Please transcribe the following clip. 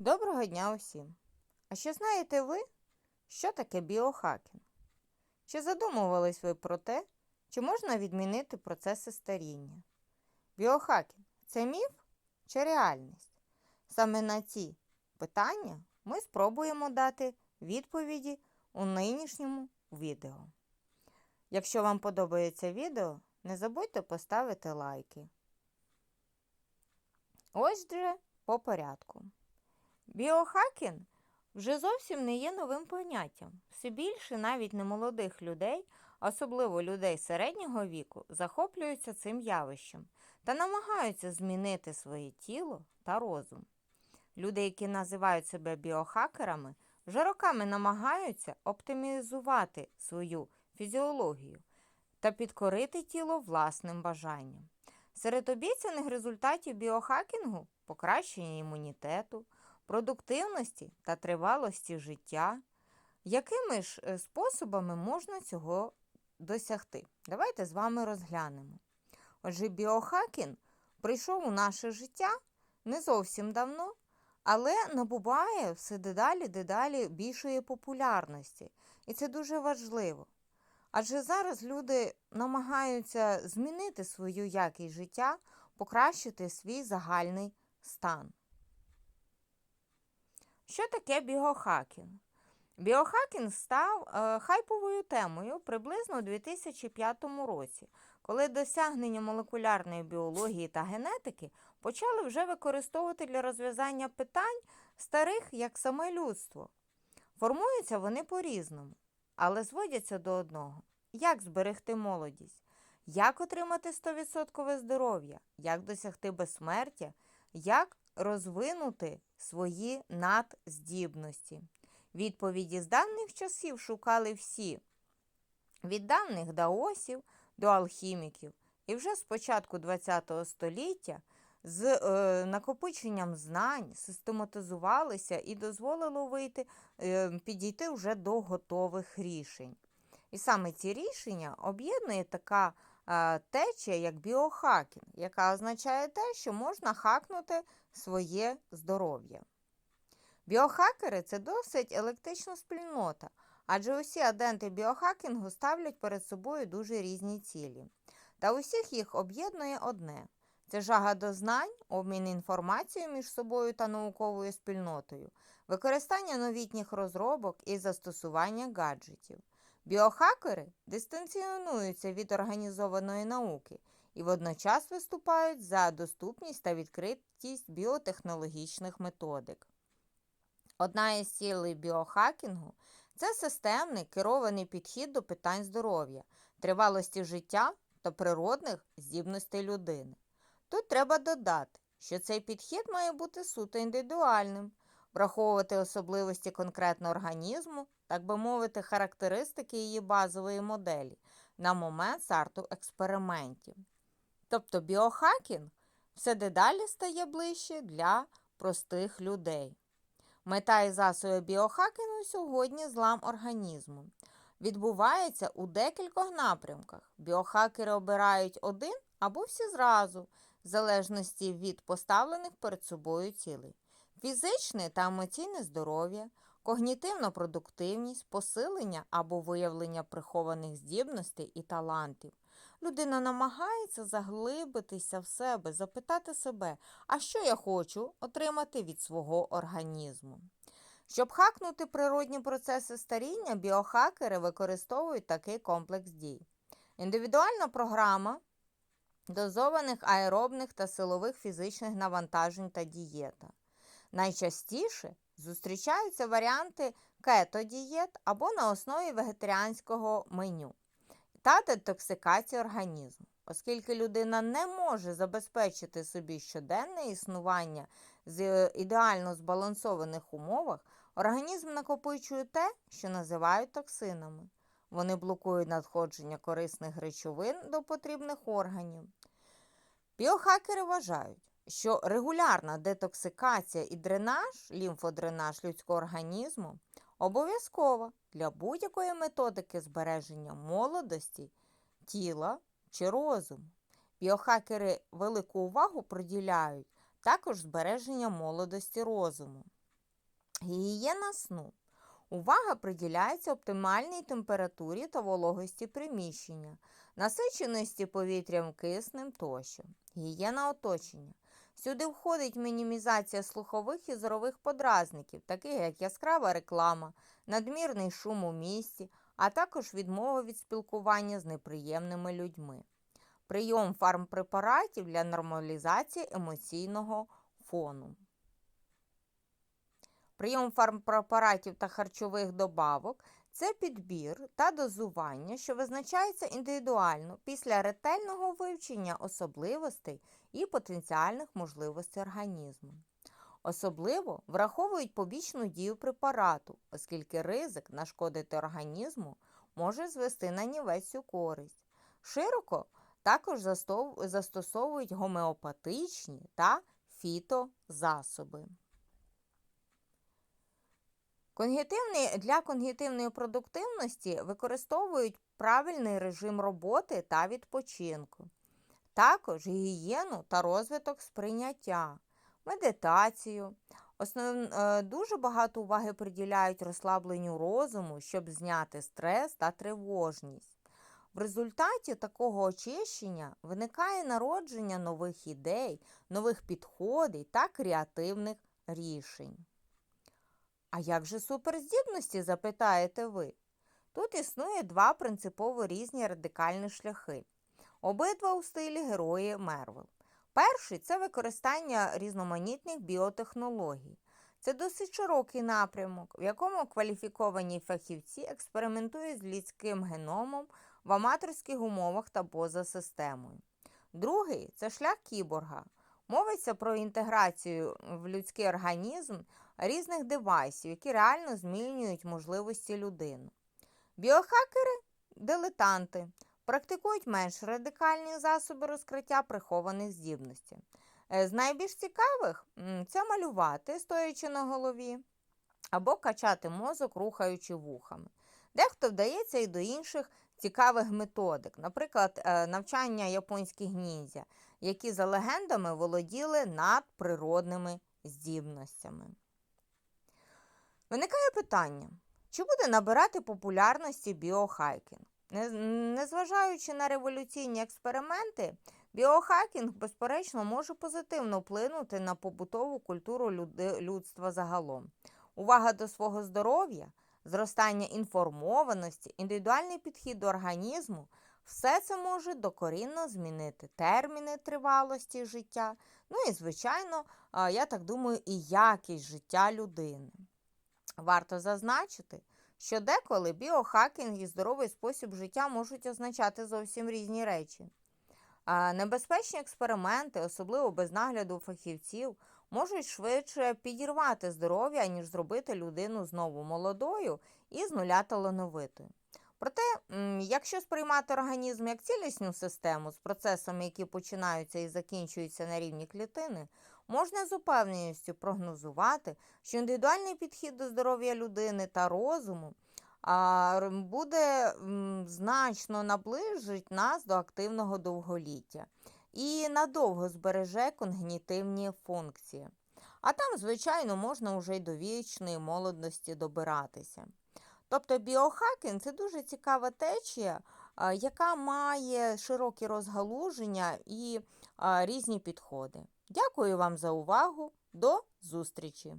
Доброго дня усім! А чи знаєте ви, що таке біохакінг? Чи задумувались ви про те, чи можна відмінити процеси старіння? Біохакінг це міф чи реальність? Саме на ці питання ми спробуємо дати відповіді у нинішньому відео. Якщо вам подобається відео, не забудьте поставити лайки. Ось же по порядку. Біохакінг вже зовсім не є новим поняттям. Все більше навіть немолодих людей, особливо людей середнього віку, захоплюються цим явищем та намагаються змінити своє тіло та розум. Люди, які називають себе біохакерами, вже роками намагаються оптимізувати свою фізіологію та підкорити тіло власним бажанням. Серед обіцяних результатів біохакінгу покращення імунітету, продуктивності та тривалості життя. Якими ж е, способами можна цього досягти? Давайте з вами розглянемо. Отже, біохакінг прийшов у наше життя не зовсім давно, але набуває все дедалі дедалі більшої популярності. І це дуже важливо. Адже зараз люди намагаються змінити свою якість життя, покращити свій загальний стан. Що таке біохакінг? Біохакінг став е, хайповою темою приблизно у 2005 році, коли досягнення молекулярної біології та генетики почали вже використовувати для розв'язання питань старих як саме людство. Формуються вони по-різному, але зводяться до одного: як зберегти молодість, як отримати 100% здоров'я, як досягти безсмертя, як розвинути свої надздібності. Відповіді з давніх часів шукали всі, від давніх даосів до алхіміків. І вже з початку ХХ століття з е, накопиченням знань систематизувалися і дозволило вийти, е, підійти вже до готових рішень. І саме ці рішення об'єднує така течія, як біохакінг, яка означає те, що можна хакнути своє здоров'я. Біохакери це досить електрична спільнота, адже усі аденти біохакінгу ставлять перед собою дуже різні цілі. Та усіх їх об'єднує одне це жага до знань, обмін інформацією між собою та науковою спільнотою, використання новітніх розробок і застосування гаджетів. Біохакери дистанціонуються від організованої науки і водночас виступають за доступність та відкритість біотехнологічних методик. Одна із цілей біохакінгу це системний керований підхід до питань здоров'я, тривалості життя та природних здібностей людини. Тут треба додати, що цей підхід має бути суто індивідуальним, враховувати особливості конкретного організму, так би мовити, характеристики її базової моделі на момент старту експериментів. Тобто біохакінг все дедалі стає ближче для простих людей. Мета і засоби біохакінгу сьогодні злам організму. Відбувається у декількох напрямках. Біохакери обирають один або всі зразу, в залежності від поставлених перед собою цілей. Фізичне та емоційне здоров'я, когнітивна продуктивність, посилення або виявлення прихованих здібностей і талантів. Людина намагається заглибитися в себе, запитати себе, а що я хочу отримати від свого організму. Щоб хакнути природні процеси старіння, біохакери використовують такий комплекс дій. Індивідуальна програма дозованих аеробних та силових фізичних навантажень та дієта. Найчастіше зустрічаються варіанти кето-дієт або на основі вегетаріанського меню та детоксикації організму. Оскільки людина не може забезпечити собі щоденне існування з ідеально збалансованих умовах, організм накопичує те, що називають токсинами. Вони блокують надходження корисних речовин до потрібних органів. Біохакери вважають, що регулярна детоксикація і дренаж, лімфодренаж людського організму обов'язкова для будь-якої методики збереження молодості, тіла чи розуму. Біохакери велику увагу приділяють також збереження молодості розуму. Гігієна сну. Увага приділяється оптимальній температурі та вологості приміщення, насиченості повітрям киснем тощо. Гігієна оточення. Сюди входить мінімізація слухових і зорових подразників, таких як яскрава реклама, надмірний шум у місті, а також відмова від спілкування з неприємними людьми. Прийом фармпрепаратів для нормалізації емоційного фону. Прийом фармпрепаратів та харчових добавок це підбір та дозування, що визначається індивідуально після ретельного вивчення особливостей і потенціальних можливостей організму. Особливо враховують побічну дію препарату, оскільки ризик нашкодити організму може звести на нівець користь. Широко також застосовують гомеопатичні та фітозасоби. Конгітивний, для конгітивної продуктивності використовують правильний режим роботи та відпочинку, також гігієну та розвиток сприйняття, медитацію. Основ, е, дуже багато уваги приділяють розслабленню розуму, щоб зняти стрес та тривожність. В результаті такого очищення виникає народження нових ідей, нових підходів та креативних рішень. А як же суперздібності, запитаєте ви? Тут існує два принципово різні радикальні шляхи. Обидва у стилі герої Мервел. Перший це використання різноманітних біотехнологій. Це досить широкий напрямок, в якому кваліфіковані фахівці експериментують з людським геномом в аматорських умовах та поза системою. Другий це шлях кіборга. Мовиться про інтеграцію в людський організм різних девайсів, які реально змінюють можливості людини. Біохакери дилетанти практикують менш радикальні засоби розкриття прихованих здібностей. Е, З найбільш цікавих це малювати, стоячи на голові, або качати мозок, рухаючи вухами. Дехто вдається і до інших цікавих методик, наприклад, е, навчання японських ніндзя, які за легендами володіли надприродними здібностями. Виникає питання, чи буде набирати популярності біохайкінг? Незважаючи на революційні експерименти, біохакінг, безперечно, може позитивно вплинути на побутову культуру людства загалом. Увага до свого здоров'я, зростання інформованості, індивідуальний підхід до організму все це може докорінно змінити терміни тривалості життя, ну і, звичайно, я так думаю, і якість життя людини. Варто зазначити, що деколи біохакінг і здоровий спосіб життя можуть означати зовсім різні речі. Небезпечні експерименти, особливо без нагляду фахівців, можуть швидше підірвати здоров'я, ніж зробити людину знову молодою і з нуля талановитою. Проте, якщо сприймати організм як цілісну систему з процесами, які починаються і закінчуються на рівні клітини, можна з упевненістю прогнозувати, що індивідуальний підхід до здоров'я людини та розуму буде значно наближить нас до активного довголіття і надовго збереже когнітивні функції. А там, звичайно, можна вже й до вічної молодості добиратися. Тобто біохакінг це дуже цікава течія, яка має широкі розгалуження і різні підходи. Дякую вам за увагу. До зустрічі!